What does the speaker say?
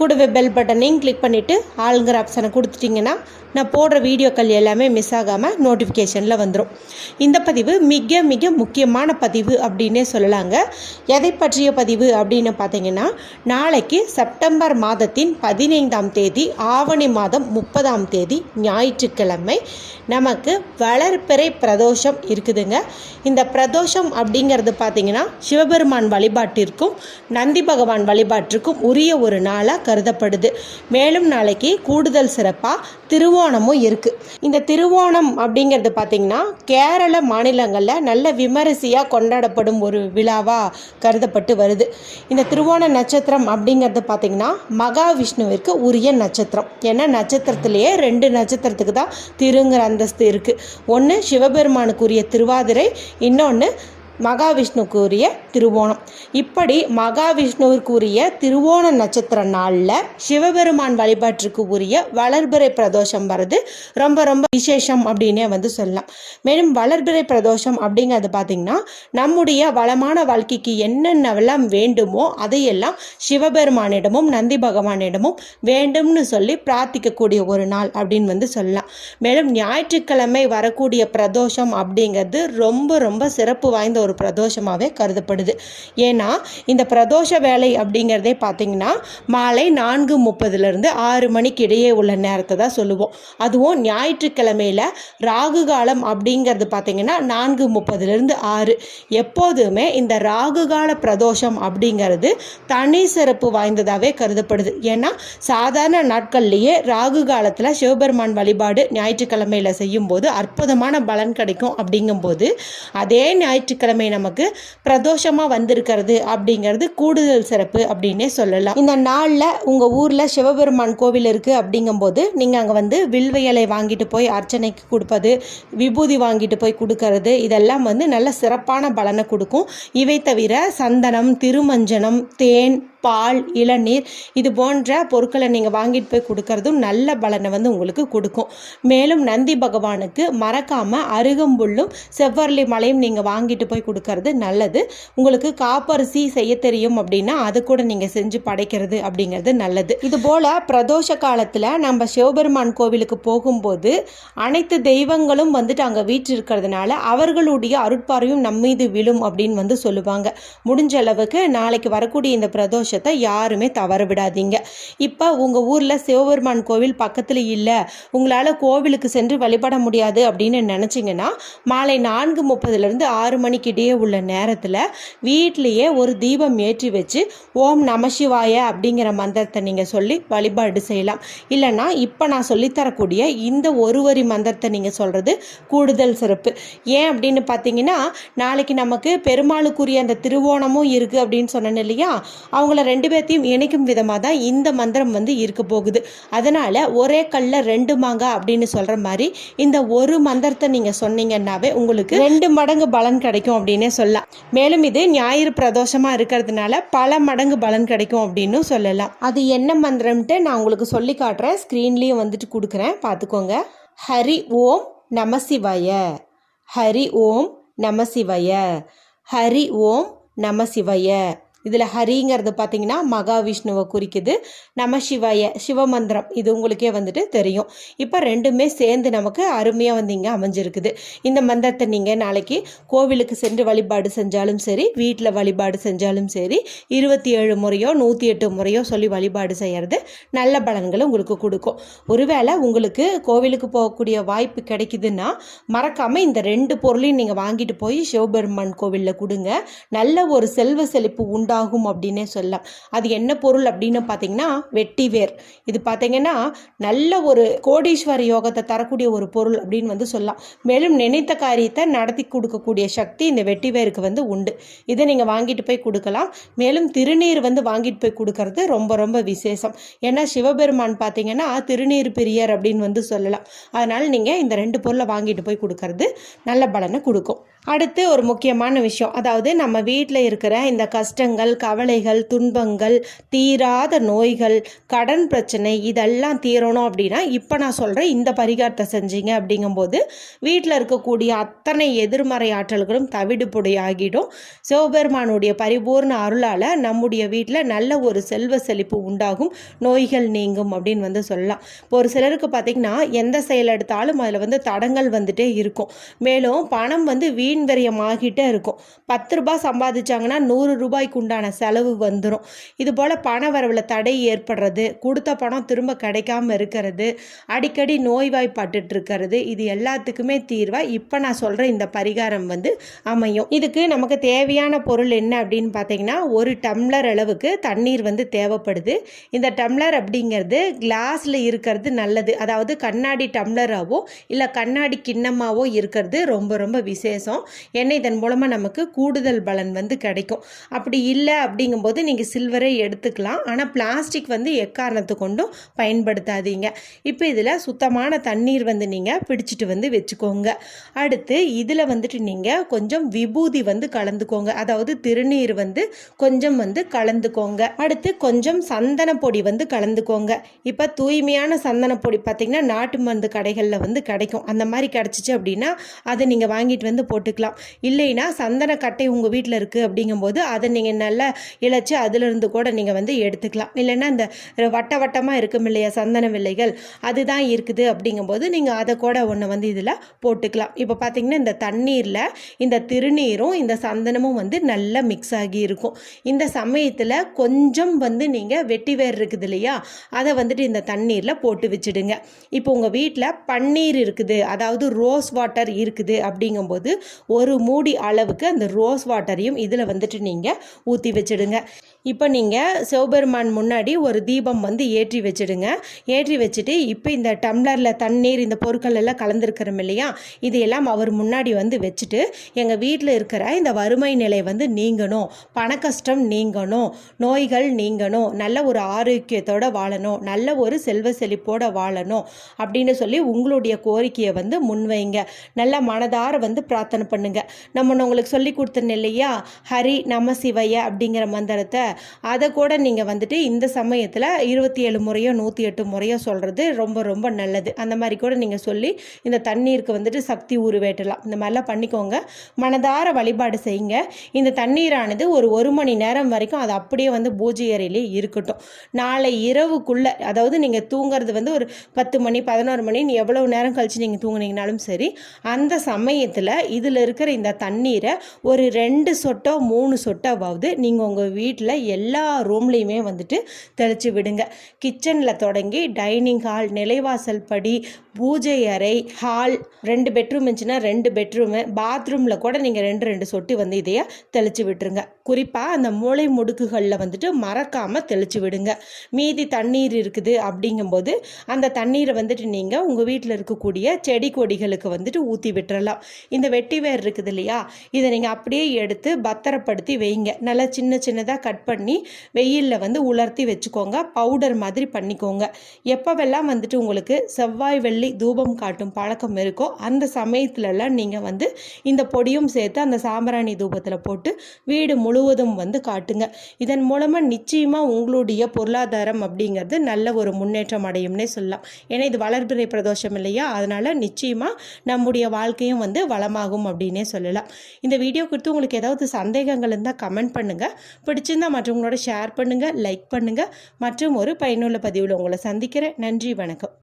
கூடவே பெல் பட்டனையும் கிளிக் பண்ணிவிட்டு ஆளுங்கிற ஆப்ஷனை கொடுத்துட்டிங்கன்னா நான் போடுற வீடியோக்கள் எல்லாமே மிஸ் ஆகாமல் நோட்டிஃபிகேஷனில் வந்துடும் இந்த பதிவு மிக மிக முக்கியமான பதிவு அப்படின்னே சொல்லலாங்க. எதை பற்றிய பதிவு அப்படின்னு பார்த்தீங்கன்னா நாளைக்கு செப்டம்பர் மாதத்தின் பதினைந்தாம் தேதி ஆவணி மாதம் முப்பதாம் தேதி ஞாயிற்றுக்கிழமை நமக்கு வளர்பிறை பிரதோஷம் இருக்குதுங்க. இந்த பிரதோஷம் அப்படிங்கிறது பார்த்தீங்கன்னா சிவபெருமான் வழிபாட்டிற்கும் நந்தி பகவான் வழிபாட்டிற்கும் உரிய ஒரு நாளாக கருதப்படுது. மேலும் நாளைக்கு கூடுதல் சிறப்பாக திருவோணமும் இருக்குது இந்த திருவோணம் அப்படிங்கிறது பார்த்தீங்கன்னா கேரள மாநிலங்களில் நல்ல விமரிசையாக கொண்டாடப்படும் ஒரு விழாவாக கருதப்பட்டு வருது. இந்த திருவோண நட்சத்திரம் அப்படிங்கிறது பார்த்தீங்கன்னா மகாவிஷ்ணுவிற்கு உரிய நட்சத்திரம். ஏன்னா நட்சத்திரத்திலேயே ரெண்டு நட்சத்திரத்துக்கு தான் திருங்கிற அந்தஸ்து இருக்குது ஒன்று சிவபெருமானுக்குரிய திருவாதிரை இன்னொன்று மகாவிஷ்ணுக்குரிய திருவோணம். இப்படி மகாவிஷ்ணுவிற்குரிய திருவோண நட்சத்திர நாளில் சிவபெருமான் வழிபாட்டிற்கு உரிய வளர்பிறை பிரதோஷம் வர்றது ரொம்ப ரொம்ப விசேஷம் அப்படின்னே வந்து சொல்லலாம். மேலும் வளர்பிறை பிரதோஷம் அப்படிங்கிறது பார்த்திங்கன்னா நம்முடைய வளமான வாழ்க்கைக்கு என்னென்னவெல்லாம் வேண்டுமோ அதையெல்லாம் சிவபெருமானிடமும் நந்தி பகவானிடமும் வேண்டும்னு சொல்லி பிரார்த்திக்கக்கூடிய ஒரு நாள் அப்படின்னு வந்து சொல்லலாம். மேலும் ஞாயிற்றுக்கிழமை வரக்கூடிய பிரதோஷம் அப்படிங்கிறது ரொம்ப ரொம்ப சிறப்பு வாய்ந்த ஒரு பிரதோஷமாகவே கருதப்படுது. ஏன்னா இந்த பிரதோஷ வேலை அப்படிங்கிறதே பார்த்திங்கன்னா மாலை நான்கு முப்பதுலேருந்து ஆறு மணிக்கு இடையே உள்ள நேரத்தை தான் சொல்லுவோம். அதுவும் ஞாயிற்றுக்கிழமையில் ராகு காலம் அப்படிங்கிறது பார்த்தீங்கன்னா நான்கு முப்பதுலேருந்து ஆறு. எப்போதுமே இந்த ராகு கால பிரதோஷம் அப்படிங்கிறது தனி சிறப்பு வாய்ந்ததாகவே கருதப்படுது. ஏன்னா சாதாரண நாட்கள்லேயே ராகு காலத்தில் சிவபெருமான் வழிபாடு ஞாயிற்றுக்கிழமையில் செய்யும்போது அற்புதமான பலன் கிடைக்கும் அப்படிங்கும்போது அதே ஞாயிற்றுக்கிழமை நமக்கு பிரதோஷமாக வந்திருக்கிறது அப்படிங்கிறது கூடுதல் சிறப்பு அப்படின்னே சொல்லலாம். இந்த நாளில் உங்கள் ஊரில் சிவபெருமான் கோவில் இருக்குது அப்படிங்கும்போது நீங்கள் அங்கே வந்து வில்வையலை வாங்கிட்டு போய் அர்ச்சனைக்கு கொடுப்பது விபூதி வாங்கிட்டு போய் கொடுக்கறது இதெல்லாம் வந்து நல்ல சிறப்பான பலனை கொடுக்கும். இவை தவிர சந்தனம் திருமஞ்சனம் தேன் பால் இளநீர் இது போன்ற பொருட்களை நீங்கள் வாங்கிட்டு போய் கொடுக்கறதும் நல்ல பலனை வந்து உங்களுக்கு கொடுக்கும். மேலும் நந்தி பகவானுக்கு மறக்காமல் அருகம்புல்லும் செவ்வரளி மலையும் நீங்கள் வாங்கிட்டு போய் கொடுக்கறது நல்லது. உங்களுக்கு காப்பரிசி செய்ய தெரியும் அப்படின்னா அது கூட நீங்கள் செஞ்சு படைக்கிறது அப்படிங்கிறது நல்லது. இது போல் பிரதோஷ காலத்தில் நம்ம சிவபெருமான் கோவிலுக்கு போகும்போது அனைத்து தெய்வங்களும் வந்துட்டு அங்கே வீட்டு இருக்கிறதுனால அவர்களுடைய அருட்பார்வையும் நம்ம மீது விழும் அப்படின்னு வந்து சொல்லுவாங்க. முடிஞ்ச அளவுக்கு நாளைக்கு வரக்கூடிய இந்த பிரதோஷத்தை யாருமே தவற விடாதீங்க. இப்போ உங்கள் ஊரில் சிவபெருமான் கோவில் பக்கத்தில் இல்லை உங்களால் கோவிலுக்கு சென்று வழிபட முடியாது அப்படின்னு நினச்சிங்கன்னா மாலை நான்கு முப்பதுலேருந்து ஆறு மணிக்கு இடையே உள்ள நேரத்தில் வீட்டிலையே ஒரு தீபம் ஏற்றி வச்சு ஓம் நமசிவாய அப்படிங்கிற மந்திரத்தை நீங்கள் சொல்லி வழிபாடு செய்யலாம். இல்லைன்னா இப்போ நான் சொல்லித்தரக்கூடிய இந்த ஒரு வரி மந்திரத்தை நீங்கள் சொல்கிறது கூடுதல் சிறப்பு. ஏன் அப்படின்னு பார்த்தீங்கன்னா நாளைக்கு நமக்கு பெருமாளுக்குரிய அந்த திருவோணமும் இருக்குது அப்படின்னு சொன்னேன் இல்லையா? அவங்கள ரெண்டு பேர்த்தையும் இணைக்கும் விதமாக தான் இந்த மந்திரம் வந்து இருக்க போகுது. அதனால் ஒரே கல்லில் ரெண்டு மாங்க அப்படின்னு சொல்கிற மாதிரி இந்த ஒரு மந்திரத்தை நீங்கள் சொன்னீங்கன்னாவே உங்களுக்கு ரெண்டு மடங்கு பலன் கிடைக்கும் அப்படின்னே சொல்லலாம். மேலும் இது ஞாயிறு பிரதோஷமாக இருக்கிறதுனால பல மடங்கு பலன் கிடைக்கும் அப்படின்னு சொல்லலாம். அது என்ன மந்திரம்ட்டு நான் உங்களுக்கு சொல்லி காட்டுறேன். ஸ்க்ரீன்லேயும் வந்துட்டு கொடுக்குறேன். பார்த்துக்கோங்க. ஹரி ஓம் நமசிவாய ஹரி ஓம் நமசிவாய ஹரி ஓம் நமசிவாய இதில் ஹரிங்கிறது பார்த்தீங்கன்னா மகாவிஷ்ணுவை குறிக்குது. நம சிவாய சிவமந்திரம். இது உங்களுக்கே வந்துட்டு தெரியும். இப்போ ரெண்டுமே சேர்ந்து நமக்கு அருமையாக வந்து இங்கே அமைஞ்சிருக்குது. இந்த மந்திரத்தை நீங்கள் நாளைக்கு கோவிலுக்கு சென்று வழிபாடு செஞ்சாலும் சரி வீட்டில் வழிபாடு செஞ்சாலும் சரி இருபத்தி ஏழு முறையோ நூற்றி எட்டு முறையோ சொல்லி வழிபாடு செய்கிறது நல்ல பலன்களை உங்களுக்கு கொடுக்கும். ஒருவேளை உங்களுக்கு கோவிலுக்கு போகக்கூடிய வாய்ப்பு கிடைக்குதுன்னா மறக்காமல் இந்த ரெண்டு பொருளையும் நீங்கள் வாங்கிட்டு போய் சிவபெருமான் கோவிலில் கொடுங்க. நல்ல ஒரு செல்வ செழிப்பு உண்டாகும் அப்படின்னே சொல்லலாம். அது என்ன பொருள் அப்படின்னு பார்த்தீங்கன்னா வெட்டிவேர் இது பார்த்தீங்கன்னா நல்ல ஒரு கோடீஸ்வர யோகத்தை தரக்கூடிய ஒரு பொருள் அப்படின்னு வந்து சொல்லலாம். மேலும் நினைத்த காரியத்தை நடத்தி கொடுக்கக்கூடிய சக்தி இந்த வெட்டிவேருக்கு வந்து உண்டு. இதை நீங்கள் வாங்கிட்டு போய் கொடுக்கலாம். மேலும் திருநீர் வந்து வாங்கிட்டு போய் கொடுக்கறது ரொம்ப ரொம்ப விசேஷம். ஏன்னா சிவபெருமான் பார்த்தீங்கன்னா திருநீர் பிரியர் அப்படின்னு வந்து சொல்லலாம். அதனால் நீங்கள் இந்த ரெண்டு பொருளை வாங்கிட்டு போய் கொடுக்கறது நல்ல பலனை கொடுக்கும். அடுத்து ஒரு முக்கியமான விஷயம். அதாவது நம்ம வீட்டில் இருக்கிற இந்த கஷ்டங்கள் கவலைகள் துன்பங்கள் தீராத நோய்கள் கடன் பிரச்சனை இதெல்லாம் தீரணும் அப்படின்னா இப்போ நான் சொல்கிறேன் இந்த பரிகாரத்தை செஞ்சீங்க அப்படிங்கும்போது வீட்டில் இருக்கக்கூடிய அத்தனை எதிர்மறை ஆற்றல்களும் தவிடுபொடி ஆகிடும். சிவபெருமானுடைய பரிபூர்ண அருளால் நம்முடைய வீட்டில் நல்ல ஒரு செல்வ செழிப்பு உண்டாகும். நோய்கள் நீங்கும் அப்படின்னு வந்து சொல்லலாம். இப்போ ஒரு சிலருக்கு பார்த்திங்கன்னா எந்த செயல் எடுத்தாலும் அதில் வந்து தடங்கள் வந்துட்டே இருக்கும். மேலும் பணம் வந்து வீண் விரயமாகிட்டே இருக்கும். பத்து ரூபாய் சம்பாதிச்சாங்கன்னா நூறு ரூபாய்க்கு உண்டான செலவு வந்துடும் இது போல் பண வரவில் தடை ஏற்படுறது கொடுத்த பணம் திரும்ப கிடைக்காம இருக்கிறது அடிக்கடி நோய்வாய்ப்பட்டு இருக்கிறது இது எல்லாத்துக்குமே தீர்வாக இப்போ நான் சொல்கிற இந்த பரிகாரம் வந்து அமையும். இதுக்கு நமக்கு தேவையான பொருள் என்ன அப்படின்னு பார்த்தீங்கன்னா ஒரு டம்ளர் அளவுக்கு தண்ணீர் வந்து தேவைப்படுது. இந்த டம்ளர் அப்படிங்கிறது கிளாஸில் இருக்கிறது நல்லது. அதாவது கண்ணாடி டம்ளராகவோ இல்லை கண்ணாடி கிண்ணமாகவோ இருக்கிறது ரொம்ப ரொம்ப விசேஷம். ஏன்னா இதன் மூலமாக நமக்கு கூடுதல் பலன் வந்து கிடைக்கும். அப்படி இல்லை அப்படிங்கும்போது நீங்கள் சில்வரை எடுத்துக்கலாம். ஆனால் பிளாஸ்டிக் வந்து எக்காரணத்து கொண்டும் பயன்படுத்தாதீங்க. இப்போ இதில் சுத்தமான தண்ணீர் வந்து நீங்கள் பிடிச்சிட்டு வந்து வச்சுக்கோங்க. அடுத்து இதில் வந்துட்டு நீங்கள் கொஞ்சம் விபூதி வந்து கலந்துக்கோங்க. அதாவது திருநீர் வந்து கொஞ்சம் வந்து கலந்துக்கோங்க. அடுத்து கொஞ்சம் சந்தன பொடி வந்து கலந்துக்கோங்க. இப்போ தூய்மையான சந்தன பொடி பார்த்திங்கன்னா நாட்டு மருந்து கடைகளில் வந்து கிடைக்கும். அந்த மாதிரி கிடச்சிச்சு அப்படின்னா அதை நீங்கள் வாங்கிட்டு வந்து போட்டு போட்டுக்கலாம் இல்லைன்னா சந்தன கட்டை உங்கள் வீட்டில் இருக்குது அப்படிங்கும்போது அதை நீங்கள் நல்லா இழைச்சி அதிலிருந்து கூட நீங்கள் வந்து எடுத்துக்கலாம். இல்லைன்னா இந்த வட்ட வட்டமாக இருக்கும் இல்லையா சந்தன வில்லைகள் அதுதான் இருக்குது அப்படிங்கும்போது நீங்கள் அதை கூட ஒன்று வந்து இதில் போட்டுக்கலாம். இப்போ பார்த்தீங்கன்னா இந்த தண்ணீரில் இந்த திருநீரும் இந்த சந்தனமும் வந்து நல்லா மிக்ஸ் ஆகி இருக்கும். இந்த சமயத்தில் கொஞ்சம் வந்து நீங்கள் வெட்டி வேர் இருக்குது இல்லையா அதை வந்துட்டு இந்த தண்ணீரில் போட்டு வச்சுடுங்க. இப்போ உங்கள் வீட்டில் பன்னீர் இருக்குது அதாவது ரோஸ் வாட்டர் இருக்குது அப்படிங்கும்போது ஒரு மூடி அளவுக்கு அந்த ரோஸ் வாட்டரையும் இதில் வந்துட்டு நீங்கள் ஊற்றி வச்சுடுங்க. இப்போ நீங்கள் சிவபெருமான் முன்னாடி ஒரு தீபம் வந்து ஏற்றி வச்சுடுங்க. ஏற்றி வச்சுட்டு இப்போ இந்த டம்ளரில் தண்ணீர் இந்த பொருட்கள் எல்லாம் கலந்துருக்கிறோம் இல்லையா? இதையெல்லாம் அவர் முன்னாடி வந்து வச்சுட்டு எங்கள் வீட்டில் இருக்கிற இந்த வறுமை நிலை வந்து நீங்கணும். பண கஷ்டம் நீங்கணும். நோய்கள் நீங்கணும். நல்ல ஒரு ஆரோக்கியத்தோடு வாழணும். நல்ல ஒரு செல்வ செழிப்போடு வாழணும் அப்படின்னு சொல்லி உங்களுடைய கோரிக்கையை வந்து முன்வைங்க. நல்ல மனதார வந்து பிரார்த்தனை பண்ணுங்க. நம்ம உங்களுக்கு சொல்லி கொடுத்தேன் இல்லையா? ஹரி நம சிவைய அப்படிங்கிற மந்திரத்தை. அதை கூட நீங்கள் வந்துட்டு இந்த சமயத்தில் இருபத்தி ஏழு முறையோ நூற்றி எட்டு முறையோ சொல்கிறது ரொம்ப ரொம்ப நல்லது. அந்த மாதிரி கூட நீங்கள் சொல்லி இந்த தண்ணீருக்கு வந்துட்டு சக்தி உருவேற்றலாம். இந்த மாதிரிலாம் பண்ணிக்கோங்க. மனதார வழிபாடு செய்யுங்க. இந்த தண்ணீரானது ஒரு ஒரு மணி நேரம் வரைக்கும் அது அப்படியே வந்து பூஜை அறையிலே இருக்கட்டும். நாளை இரவுக்குள்ளே அதாவது நீங்கள் தூங்குறது வந்து ஒரு பத்து மணி பதினோரு மணி எவ்வளோ நேரம் கழித்து நீங்கள் தூங்குனீங்கனாலும் சரி அந்த சமயத்தில் இதில் இருக்கிற இந்த தண்ணீரை ஒரு ரெண்டு சொட்டோ மூணு சொட்டோவாவது நீங்கள் உங்கள் வீட்டில் எல்லா ரூம்லேயுமே வந்துட்டு தெளித்து விடுங்க. கிச்சனில் தொடங்கி டைனிங் ஹால் நிலைவாசல் படி பூஜை அறை ஹால் ரெண்டு பெட்ரூம் இருந்துச்சுன்னா ரெண்டு பெட்ரூமு பாத்ரூமில் கூட நீங்கள் ரெண்டு ரெண்டு சொட்டு வந்து இதையே தெளித்து விட்டுருங்க. குறிப்பாக அந்த மூளை முடுக்குகளில் வந்துட்டு மறக்காமல் தெளித்து விடுங்க. மீதி தண்ணீர் இருக்குது அப்படிங்கும்போது அந்த தண்ணீரை வந்துட்டு நீங்கள் உங்கள் வீட்டில் இருக்கக்கூடிய செடி கொடிகளுக்கு வந்துட்டு ஊற்றி விட்டுறலாம். இந்த வெட்டி வேர் இருக்குது இல்லையா? இதை நீங்கள் அப்படியே எடுத்து பத்திரப்படுத்தி வைங்க. நல்லா சின்ன சின்னதாக கட் பண்ணி வெயிலில் வந்து உலர்த்தி வச்சுக்கோங்க. பவுடர் மாதிரி பண்ணிக்கோங்க. எப்போவெல்லாம் வந்துட்டு உங்களுக்கு செவ்வாய் வெள்ளி தூபம் காட்டும் பழக்கம் இருக்கோ அந்த சமயத்துலலாம் நீங்கள் வந்து இந்த பொடியும் சேர்த்து அந்த சாம்பிராணி தூபத்தில் போட்டு வீடு முழுவதும் வந்து காட்டுங்க. இதன் மூலமாக நிச்சயமாக உங்களுடைய பொருளாதாரம் அப்படிங்கிறது நல்ல ஒரு முன்னேற்றம் அடையும்னே சொல்லலாம். ஏன்னா இது வளர்பிறை பிரதோஷம் இல்லையா? அதனால் நிச்சயமாக நம்முடைய வாழ்க்கையும் வந்து வளமாகும் அப்படின்னே சொல்லலாம். இந்த வீடியோ குறித்து உங்களுக்கு ஏதாவது சந்தேகங்கள் இருந்தால் கமெண்ட் பண்ணுங்கள் பிடிச்சிருந்தால் மற்றவங்களோட ஷேர் பண்ணுங்கள் லைக் பண்ணுங்கள் மற்றும் ஒரு பயனுள்ள பதிவில் உங்களை சந்திக்கிறேன். நன்றி வணக்கம்.